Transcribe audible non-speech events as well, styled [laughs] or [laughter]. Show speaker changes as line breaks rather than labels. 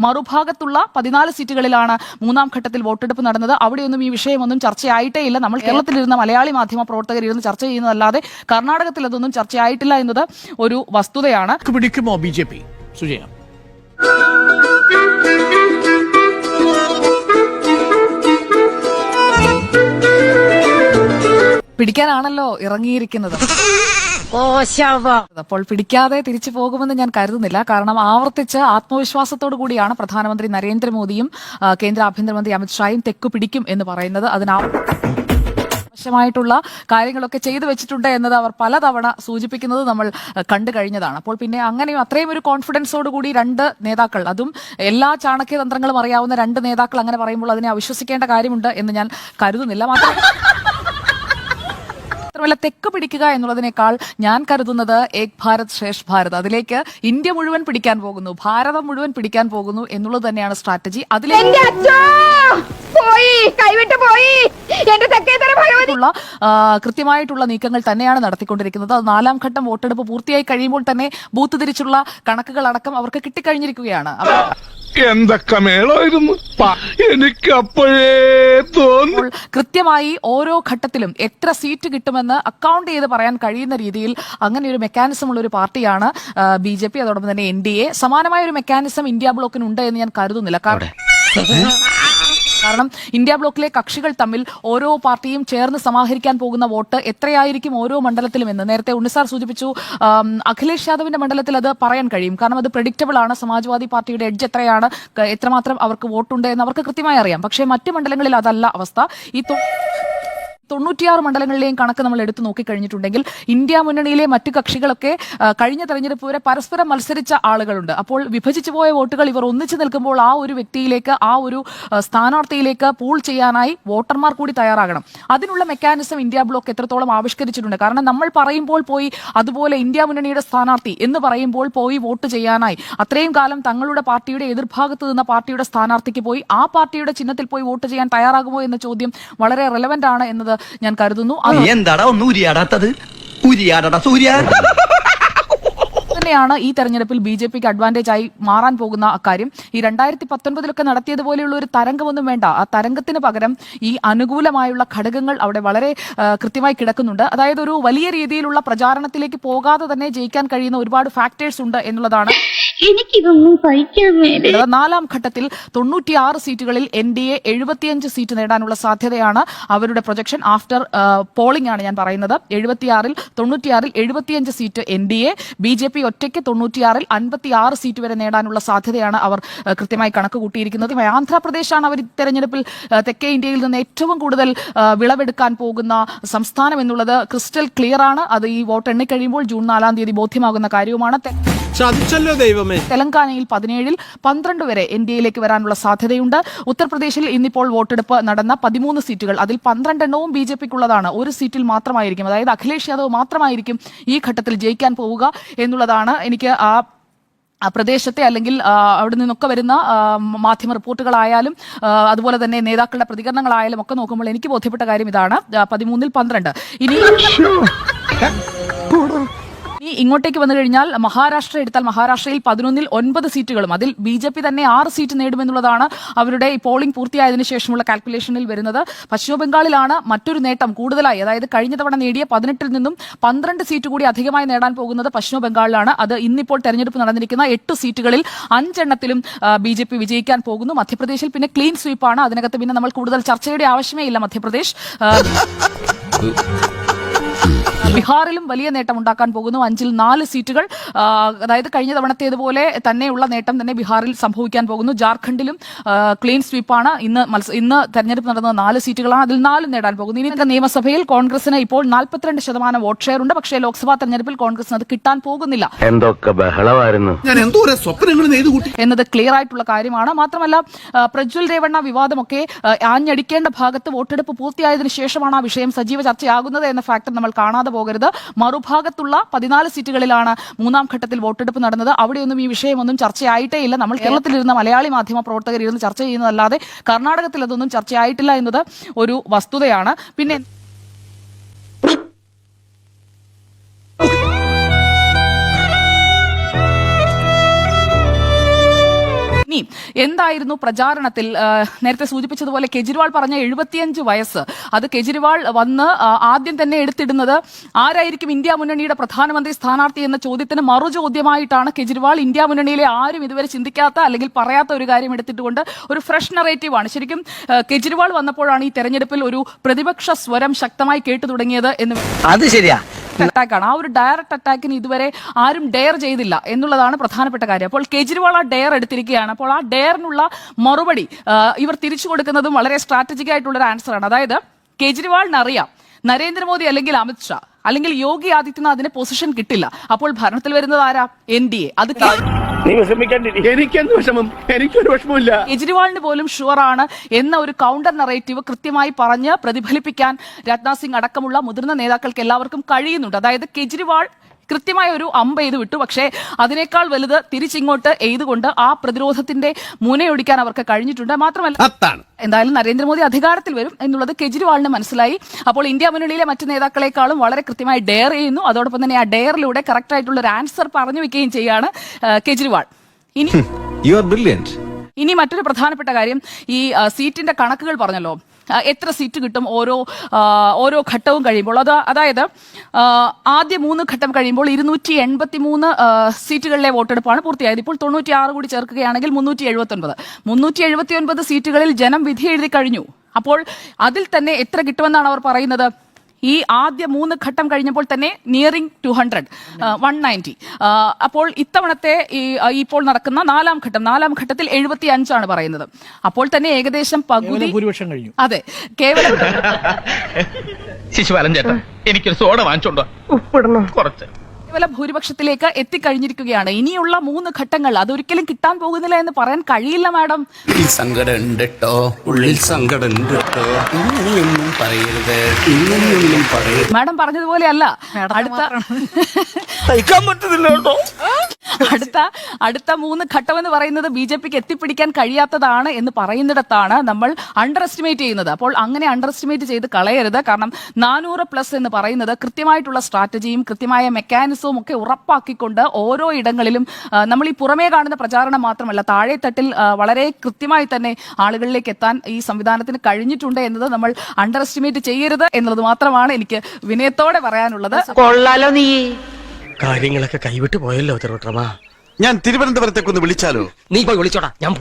മറുഭാഗത്തുള്ള പതിനാല് സീറ്റുകളിലാണ് മൂന്നാം ഘട്ടത്തിൽ വോട്ടെടുപ്പ് നടന്നത്. അവിടെയൊന്നും ഈ വിഷയമൊന്നും ചർച്ചയായിട്ടേ ഇല്ല നമ്മൾ കേരളത്തിലിരുന്ന മലയാളി മാധ്യമ പ്രവർത്തകർ ഇരുന്ന് ചർച്ച ചെയ്യുന്നതല്ലാതെ കർണാടകത്തിൽ അതൊന്നും ചർച്ചയായിട്ടില്ല എന്നത് ഒരു വസ്തുതയാണ്.
പിടിക്കുമോ ബി ജെ പി? സുജയ.
പിടിക്കാനാണല്ലോ ഇറങ്ങിയിരിക്കുന്നത്. അപ്പോൾ പിടിക്കാതെ തിരിച്ചു പോകുമെന്ന് ഞാൻ കരുതുന്നില്ല. കാരണം ആവർത്തിച്ച് ആത്മവിശ്വാസത്തോടു കൂടിയാണ് പ്രധാനമന്ത്രി നരേന്ദ്രമോദിയും കേന്ദ്ര ആഭ്യന്തരമന്ത്രി അമിത്ഷായും തെക്കു പിടിക്കും എന്ന് പറയുന്നത്. അതിനാ ആവശ്യമായിട്ടുള്ള കാര്യങ്ങളൊക്കെ ചെയ്തു വെച്ചിട്ടുണ്ട് എന്നത് അവർ പലതവണ സൂചിപ്പിക്കുന്നത് നമ്മൾ കണ്ടു കഴിഞ്ഞതാണ്. അപ്പോൾ പിന്നെ അങ്ങനെയും അത്രയും ഒരു കോൺഫിഡൻസോട് കൂടി രണ്ട് നേതാക്കൾ അതും എല്ലാ ചാണക്യ തന്ത്രങ്ങളും അറിയാവുന്ന രണ്ട് നേതാക്കൾ അങ്ങനെ പറയുമ്പോൾ അതിനെ അവിശ്വസിക്കേണ്ട കാര്യമുണ്ട് എന്ന് ഞാൻ കരുതുന്നില്ല. മാത്രമല്ല മാത്രമല്ല തെക്ക് പിടിക്കുക എന്നുള്ളതിനേക്കാൾ ഞാൻ കരുതുന്നത് ഏക് ഭാരത് ശ്രേഷ്ഠ ഭാരത്. അതിലേക്ക് ഇന്ത്യ മുഴുവൻ പിടിക്കാൻ പോകുന്നു ഭാരതം മുഴുവൻ പിടിക്കാൻ പോകുന്നു എന്നുള്ളത് തന്നെയാണ് സ്ട്രാറ്റജി. അതിലേക്ക്
പോയി കൈവിട്ട് പോയി. എന്റെ തെക്കേതര ഭഗവതി
കൃത്യമായിട്ടുള്ള നീക്കങ്ങൾ തന്നെയാണ് നടത്തിക്കൊണ്ടിരിക്കുന്നത്. അത് നാലാം ഘട്ടം വോട്ടെടുപ്പ് പൂർത്തിയായി കഴിയുമ്പോൾ തന്നെ ബൂത്ത് തിരിച്ചുള്ള കണക്കുകൾ അടക്കം അവർക്ക് കിട്ടിക്കഴിഞ്ഞിരിക്കുകയാണ്.
എന്തൊക്കെ മേളായിരുന്നു? എനിക്ക് അപ്പോഴേ തോന്നി.
കൃത്യമായി ഓരോ ഘട്ടത്തിലും എത്ര സീറ്റ് കിട്ടുമെന്ന് അക്കൗണ്ട് ചെയ്ത് പറയാൻ കഴിയുന്ന രീതിയിൽ അങ്ങനെ ഒരു മെക്കാനിസം ഉള്ള ഒരു പാർട്ടിയാണ് ബി ജെ പി അതോടൊപ്പം തന്നെ എൻ ഡി എ. സമാനമായ ഒരു മെക്കാനിസം ഇന്ത്യ ബ്ലോക്കിന് ഉണ്ട് എന്ന് ഞാൻ കരുതുന്നില്ല. കാരണം കാരണം ഇന്ത്യ ബ്ലോക്കിലെ കക്ഷികൾ തമ്മിൽ ഓരോ പാർട്ടിയും ചേർന്ന് സമാഹരിക്കാൻ പോകുന്ന വോട്ട് എത്രയായിരിക്കും ഓരോ മണ്ഡലത്തിലും എന്ന്. നേരത്തെ ഉണ്ണിസാർ സൂചിപ്പിച്ചു അഖിലേഷ് യാദവിന്റെ മണ്ഡലത്തിൽ അത് പറയാൻ കഴിയും. കാരണം അത് പ്രഡിക്റ്റബിൾ ആണ്. സമാജ്വാദി പാർട്ടിയുടെ എഡ്ജ് എത്രയാണ്? എത്രമാത്രം അവർക്ക് വോട്ടുണ്ട് എന്ന് അവർക്ക് കൃത്യമായി അറിയാം. പക്ഷേ മറ്റ് മണ്ഡലങ്ങളിൽ അതല്ല അവസ്ഥ. ഈ തൊണ്ണൂറ്റിയാറ് മണ്ഡലങ്ങളിലെയും കണക്ക് നമ്മൾ എടുത്തു നോക്കിക്കഴിഞ്ഞിട്ടുണ്ടെങ്കിൽ ഇന്ത്യ മുന്നണിയിലെ മറ്റു കക്ഷികളൊക്കെ കഴിഞ്ഞ തെരഞ്ഞെടുപ്പ് വരെ പരസ്പരം മത്സരിച്ച ആളുകളുണ്ട്. അപ്പോൾ വിഭജിച്ചു പോയ വോട്ടുകൾ ഇവർ ഒന്നിച്ചു നിൽക്കുമ്പോൾ ആ ഒരു വ്യക്തിയിലേക്ക് ആ ഒരു സ്ഥാനാർത്ഥിയിലേക്ക് പൂൾ ചെയ്യാനായി വോട്ടർമാർ കൂടി തയ്യാറാകണം. അതിനുള്ള മെക്കാനിസം ഇന്ത്യ ബ്ലോക്ക് എത്രത്തോളം ആവിഷ്കരിച്ചിട്ടുണ്ട്? കാരണം നമ്മൾ പറയുമ്പോൾ പോയി അതുപോലെ ഇന്ത്യ മുന്നണിയുടെ സ്ഥാനാർത്ഥി എന്ന് പറയുമ്പോൾ പോയി വോട്ട് ചെയ്യാനായി. അത്രയും കാലം തങ്ങളുടെ പാർട്ടിയുടെ എതിർഭാഗത്ത് നിന്ന പാർട്ടിയുടെ സ്ഥാനാർത്ഥിക്ക് പോയി ആ പാർട്ടിയുടെ ചിഹ്നത്തിൽ പോയി വോട്ട് ചെയ്യാൻ തയ്യാറാകുമോ എന്ന ചോദ്യം വളരെ റെലവെന്റ് ആണ് എന്നത് ഞാൻ കരുതുന്നു.
എന്താടാ ഒന്ന് ഉരിയാടാത്തത്? ഉരിയാടാ സൂര്യ.
തന്നെയാണ് ഈ തെരഞ്ഞെടുപ്പിൽ ബി ജെ പിക്ക് അഡ്വാന്റേജ് ആയി മാറാൻ പോകുന്ന അക്കാര്യം. ഈ രണ്ടായിരത്തി പത്തൊൻപതിലൊക്കെ നടത്തിയതുപോലെയുള്ള ഒരു തരംഗമൊന്നും വേണ്ട. ആ തരംഗത്തിന് പകരം ഈ അനുകൂലമായുള്ള ഘടകങ്ങൾ അവിടെ വളരെ കൃത്യമായി കിടക്കുന്നുണ്ട്. അതായത് ഒരു വലിയ രീതിയിലുള്ള പ്രചാരണത്തിലേക്ക് പോകാതെ തന്നെ ജയിക്കാൻ കഴിയുന്ന ഒരുപാട് ഫാക്ടേഴ്സ് ഉണ്ട് എന്നുള്ളതാണ്
എനിക്കിതൊന്നും സഹിക്കാൻ മേലെ.
നാലാം ഘട്ടത്തിൽ തൊണ്ണൂറ്റിയാറ് സീറ്റുകളിൽ എൻ ഡി എ എഴുപത്തിയഞ്ച് സീറ്റ് നേടാനുള്ള സാധ്യതയാണ് അവരുടെ പ്രൊജക്ഷൻ ആഫ്റ്റർ പോളിംഗ് ആണ് ഞാൻ പറയുന്നത്. എഴുപത്തിയാറിൽ തൊണ്ണൂറ്റിയാറിൽ എഴുപത്തിയഞ്ച് seat N D A B J P ഒറ്റയ്ക്ക് തൊണ്ണൂറ്റിയാറിൽ അൻപത്തിയാറ് സീറ്റ് വരെ നേടാനുള്ള സാധ്യതയാണ് അവർ കൃത്യമായി കണക്ക് കൂട്ടിയിരിക്കുന്നത് ആന്ധ്രാപ്രദേശാണ് അവർ തെരഞ്ഞെടുപ്പിൽ തെക്കേ ഇന്ത്യയിൽ നിന്ന് ഏറ്റവും കൂടുതൽ വിളവെടുക്കാൻ പോകുന്ന സംസ്ഥാനം എന്നുള്ളത് ക്രിസ്റ്റൽ ക്ലിയർ ആണ്. അത് ഈ വോട്ട് എണ്ണിക്കഴിയുമ്പോൾ ജൂൺ നാലാം തീയതി ബോധ്യമാകുന്ന കാര്യവുമാണ്.
ചതിച്ചല്ലോ ദൈവമേ.
തെലങ്കാനയിൽ പതിനേഴിൽ പന്ത്രണ്ട് വരെ എൻ ഡി എയിലേക്ക് വരാനുള്ള സാധ്യതയുണ്ട്. ഉത്തർപ്രദേശിൽ ഇന്നിപ്പോൾ വോട്ടെടുപ്പ് നടന്ന പതിമൂന്ന് സീറ്റുകൾ. അതിൽ പന്ത്രണ്ടെണ്ണവും ബി ജെ പിക്കുള്ളതാണ്. ഒരു സീറ്റിൽ മാത്രമായിരിക്കും. അതായത് അഖിലേഷ് യാദവ് മാത്രമായിരിക്കും ഈ ഘട്ടത്തിൽ ജയിക്കാൻ പോവുക എന്നുള്ളതാണ് എനിക്ക് ആ ആ പ്രദേശത്തെ അല്ലെങ്കിൽ അവിടെ നിന്നൊക്കെ വരുന്ന മാധ്യമ റിപ്പോർട്ടുകളായാലും അതുപോലെ തന്നെ നേതാക്കളുടെ പ്രതികരണങ്ങളായാലും ഒക്കെ നോക്കുമ്പോൾ എനിക്ക് ബോധ്യപ്പെട്ട കാര്യം ഇതാണ്. പതിമൂന്നിൽ പന്ത്രണ്ട്. ഇനി ഇങ്ങോട്ടേക്ക് വന്നു കഴിഞ്ഞാൽ മഹാരാഷ്ട്ര എടുത്താൽ മഹാരാഷ്ട്രയിൽ പതിനൊന്നിൽ ഒൻപത് സീറ്റുകളും. അതിൽ ബി ജെ പി തന്നെ ആറ് സീറ്റ് നേടുമെന്നുള്ളതാണ് അവരുടെ പോളിംഗ് പൂർത്തിയായതിനു ശേഷമുള്ള കാൽക്കുലേഷനിൽ വരുന്നത്. പശ്ചിമ ബംഗാളിലാണ് മറ്റൊരു നേട്ടം കൂടുതലായി. അതായത് കഴിഞ്ഞ തവണ നേടിയ പതിനെട്ടിൽ നിന്നും പന്ത്രണ്ട് സീറ്റ് കൂടി അധികമായി നേടാൻ പോകുന്നത് പശ്ചിമ ബംഗാളിലാണ്. അത് ഇന്നിപ്പോൾ തെരഞ്ഞെടുപ്പ് നടന്നിരിക്കുന്ന എട്ട് സീറ്റുകളിൽ അഞ്ചെണ്ണത്തിലും ബി ജെ പി വിജയിക്കാൻ പോകുന്നു. മധ്യപ്രദേശിൽ പിന്നെ ക്ലീൻ സ്വീപ്പാണ് അതിനകത്ത് പിന്നെ നമ്മൾ കൂടുതൽ ചർച്ചയുടെ ആവശ്യമേ ഇല്ല മധ്യപ്രദേശ്. ബീഹാറിലും വലിയ നേട്ടം ഉണ്ടാക്കാൻ പോകുന്നു. അഞ്ചിൽ നാല് സീറ്റുകൾ അതായത് കഴിഞ്ഞ തവണത്തേതുപോലെ തന്നെയുള്ള നേട്ടം തന്നെ ബീഹാറിൽ സംഭവിക്കാൻ പോകുന്നു. ജാർഖണ്ഡിലും ക്ലീൻ സ്വീപ്പാണ് ഇന്ന് ഇന്ന് തെരഞ്ഞെടുപ്പ് നടന്ന നാല് സീറ്റുകളാണ്. അതിൽ നാലും നേടാൻ പോകുന്നു. ഇനി നിയമസഭയിൽ കോൺഗ്രസിന് ഇപ്പോൾ നാൽപ്പത്തിരണ്ട് ശതമാനം വോട്ട് ഷെയർ ഉണ്ട്. പക്ഷേ ലോക്സഭാ തെരഞ്ഞെടുപ്പിൽ കോൺഗ്രസിന് അത് കിട്ടാൻ പോകുന്നില്ല.
എന്തൊക്കെ ബഹളമായിരുന്നു.
എന്നത് ക്ലിയർ ആയിട്ടുള്ള കാര്യമാണ്. മാത്രമല്ല പ്രജ്വൽ രേവണ്ണ വിവാദമൊക്കെ ആഞ്ഞടിക്കേണ്ട ഭാഗത്ത് വോട്ടെടുപ്പ് പൂർത്തിയായതിനു ശേഷമാണ് ആ വിഷയം സജീവ ചർച്ചയാകുന്നത് എന്ന ഫാക്ടർ നമ്മൾ കാണാതെ പോകരുത്. മറുഭാഗത്തുള്ള പതിനാല് സീറ്റുകളിലാണ് മൂന്നാം ഘട്ടത്തിൽ വോട്ടെടുപ്പ് നടന്നത്. അവിടെയൊന്നും ഈ വിഷയമൊന്നും ചർച്ചയായിട്ടേ ഇല്ല. നമ്മൾ കേരളത്തിലിരുന്ന മലയാളി മാധ്യമ പ്രവർത്തകർ ഇരുന്ന് ചർച്ച ചെയ്യുന്നതല്ലാതെ കർണാടകത്തിൽ അതൊന്നും ചർച്ചയായിട്ടില്ല എന്നത് ഒരു വസ്തുതയാണ്. പിന്നെ ഇനി എന്തായിരുന്നു പ്രചാരണത്തിൽ? നേരത്തെ സൂചിപ്പിച്ചതുപോലെ കെജ്രിവാൾ പറഞ്ഞ എഴുപത്തിയഞ്ച് വയസ്സ്. അത് കെജ്രിവാൾ വന്ന് ആദ്യം തന്നെ എടുത്തിടുന്നത് ആരായിരിക്കും ഇന്ത്യ മുന്നണിയുടെ പ്രധാനമന്ത്രി സ്ഥാനാർത്ഥി എന്ന ചോദ്യത്തിന് മറുചോദ്യമായിട്ടാണ് കെജ്രിവാൾ ഇന്ത്യ മുന്നണിയിലെ ആരും ഇതുവരെ ചിന്തിക്കാത്ത അല്ലെങ്കിൽ പറയാത്ത ഒരു കാര്യം എടുത്തിട്ടുകൊണ്ട് ഒരു ഫ്രഷ് നറേറ്റീവാണ്. ശരിക്കും കെജ്രിവാൾ വന്നപ്പോഴാണ് ഈ തെരഞ്ഞെടുപ്പിൽ ഒരു പ്രതിപക്ഷ സ്വരം ശക്തമായി കേട്ടു തുടങ്ങിയത് എന്ന്
അത് ശരിയാ.
അറ്റാക്കാണ് ആ ഒരു ഡയറക്റ്റ് അറ്റാക്കിന് ഇതുവരെ ആരും ഡെയർ ചെയ്തില്ല എന്നുള്ളതാണ് പ്രധാനപ്പെട്ട കാര്യം. അപ്പോൾ കെജ്രിവാൾ ആ ഡെയർ എടുത്തിരിക്കുകയാണ്. അപ്പോൾ ആ ഡെയറിനുള്ള മറുപടി ഇവർ തിരിച്ചു കൊടുക്കുന്നതും വളരെ സ്ട്രാറ്റജിക് ആയിട്ടുള്ള ഒരു ആൻസറാണ് അതായത് കെജ്രിവാളിന് അറിയാം നരേന്ദ്രമോദി അല്ലെങ്കിൽ അമിത്ഷാ അല്ലെങ്കിൽ യോഗി ആദിത്യനാഥിന് പൊസിഷൻ കിട്ടില്ല. അപ്പോൾ ഭരണത്തിൽ വരുന്നത് ആരാ? എൻ ഡി എ അത്
എനിക്കെന്ത് വിഷമം? എനിക്കൊരു വിഷമമില്ല
കെജ്രിവാളിന് പോലും ഷുവർ ആണ് എന്ന ഒരു കൗണ്ടർ നറേറ്റീവ് കൃത്യമായി പറഞ്ഞ് പ്രതിഫലിപ്പിക്കാൻ രാജ്നാഥ് സിംഗ് അടക്കമുള്ള മുതിർന്ന നേതാക്കൾക്ക് എല്ലാവർക്കും കഴിയുന്നുണ്ട്. അതായത് കെജ്രിവാൾ കൃത്യമായ ഒരു അമ്പ് എഴുതി വിട്ടു. പക്ഷേ അതിനേക്കാൾ വലുത് തിരിച്ചിങ്ങോട്ട് എയ്തുകൊണ്ട് ആ പ്രതിരോധത്തിന്റെ മുനയൊടിക്കാൻ അവർക്ക് കഴിഞ്ഞിട്ടുണ്ട്. മാത്രമല്ല എന്തായാലും നരേന്ദ്രമോദി അധികാരത്തിൽ വരും എന്നുള്ളത് കെജ്രിവാളിന് മനസ്സിലായി. അപ്പോൾ ഇന്ത്യ മുന്നണിയിലെ മറ്റ് നേതാക്കളെക്കാളും വളരെ കൃത്യമായി ഡെയർ ചെയ്യുന്നു. അതോടൊപ്പം തന്നെ ആ ഡെയറിലൂടെ കറക്റ്റ് ആയിട്ടുള്ള ഒരു ആൻസർ പറഞ്ഞു വെക്കുകയും ചെയ്യാണ് കെജ്രിവാൾ. ഇനി
യു ആർ ബ്രില്യന്റ്
ഇനി മറ്റൊരു പ്രധാനപ്പെട്ട കാര്യം ഈ സീറ്റിന്റെ കണക്കുകൾ പറഞ്ഞല്ലോ. എത്ര സീറ്റ് കിട്ടും ഓരോ ഓരോ ഘട്ടവും കഴിയുമ്പോൾ. അത് അതായത് ആദ്യ മൂന്ന് ഘട്ടം കഴിയുമ്പോൾ ഇരുന്നൂറ്റി എൺപത്തി മൂന്ന് സീറ്റുകളിലെ വോട്ടെടുപ്പാണ് പൂർത്തിയായത്. ഇപ്പോൾ തൊണ്ണൂറ്റി ആറ് കൂടി ചേർക്കുകയാണെങ്കിൽ മുന്നൂറ്റി എഴുപത്തി ഒൻപത് മുന്നൂറ്റി എഴുപത്തി ഒൻപത് സീറ്റുകളിൽ ജനം വിധി എഴുതി കഴിഞ്ഞു. അപ്പോൾ അതിൽ തന്നെ എത്ര കിട്ടുമെന്നാണ് അവർ പറയുന്നത്? ഈ ആദ്യ മൂന്ന് ഘട്ടം കഴിഞ്ഞപ്പോൾ തന്നെ nearing two hundred one ninety അപ്പോൾ ഇത്തവണത്തെ ഈ ഇപ്പോൾ നടക്കുന്ന നാലാം ഘട്ടം നാലാം ഘട്ടത്തിൽ എഴുപത്തി അഞ്ചാണ് പറയുന്നത്. അപ്പോൾ തന്നെ ഏകദേശം പകുതി
ഭൂരിപക്ഷം കഴിഞ്ഞു.
അതെ കേവലം
ശിശുപാലൻ ചേട്ടാ എനിക്കൊരു സോഡ വാങ്ങിച്ചോണ്ടോ ഉപ്പിടണം. കുറച്ച്.
കേവല ഭൂരിപക്ഷത്തിലേക്ക് എത്തിക്കഴിഞ്ഞിരിക്കുകയാണ്. ഇനിയുള്ള മൂന്ന് ഘട്ടങ്ങൾ അതൊരിക്കലും കിട്ടാൻ പോകുന്നില്ല എന്ന് പറയാൻ കഴിയില്ല മാഡം.
ഉള്ളിൽ സങ്കടമുണ്ട് ട്ടോ ഉള്ളിൽ സങ്കടമുണ്ട് ട്ടോ ഇങ്ങനെയൊന്നും പറയരുത്. ഇങ്ങനെയൊന്നും പറയരുത്.
മാഡം പറഞ്ഞതുപോലെയല്ല. അടുത്ത [laughs]
സഹിക്കാൻ പറ്റുന്നില്ല കേട്ടോ.
അടുത്ത അടുത്ത മൂന്ന് ഘട്ടം എന്ന് പറയുന്നത് ബി ജെ പിക്ക് എത്തിപ്പിടിക്കാൻ കഴിയാത്തതാണ് എന്ന് പറയുന്നിടത്താണ് നമ്മൾ അണ്ടർ എസ്റ്റിമേറ്റ് ചെയ്യുന്നത്. അപ്പോൾ അങ്ങനെ അണ്ടർ എസ്റ്റിമേറ്റ് ചെയ്ത് കളയരുത്. കാരണം നാനൂറ് പ്ലസ് എന്ന് പറയുന്നത് കൃത്യമായിട്ടുള്ള സ്ട്രാറ്റജിയും കൃത്യമായ മെക്കാനിസവും ഒക്കെ ഉറപ്പാക്കിക്കൊണ്ട് ഓരോ ഇടങ്ങളിലും നമ്മൾ ഈ പുറമേ കാണുന്ന പ്രചാരണം മാത്രമല്ല താഴെത്തട്ടിൽ വളരെ കൃത്യമായി തന്നെ ആളുകളിലേക്ക് എത്താൻ ഈ സംവിധാനത്തിന് കഴിഞ്ഞിട്ടുണ്ട് എന്നത് നമ്മൾ അണ്ടർ എസ്റ്റിമേറ്റ് ചെയ്യരുത് എന്നുള്ളത് മാത്രമാണ് എനിക്ക് വിനയത്തോടെ പറയാനുള്ളത്.
കൊള്ളാലോ നീ.
കാര്യങ്ങളൊക്കെ കൈവിട്ട് പോയല്ലോ തിരുവട്ടമാ
ഞാൻ തിരുവനന്തപുരത്തേക്കൊന്ന് വിളിച്ചാലോ?
നീ പോയി വിളിച്ചോടാ ഞാൻ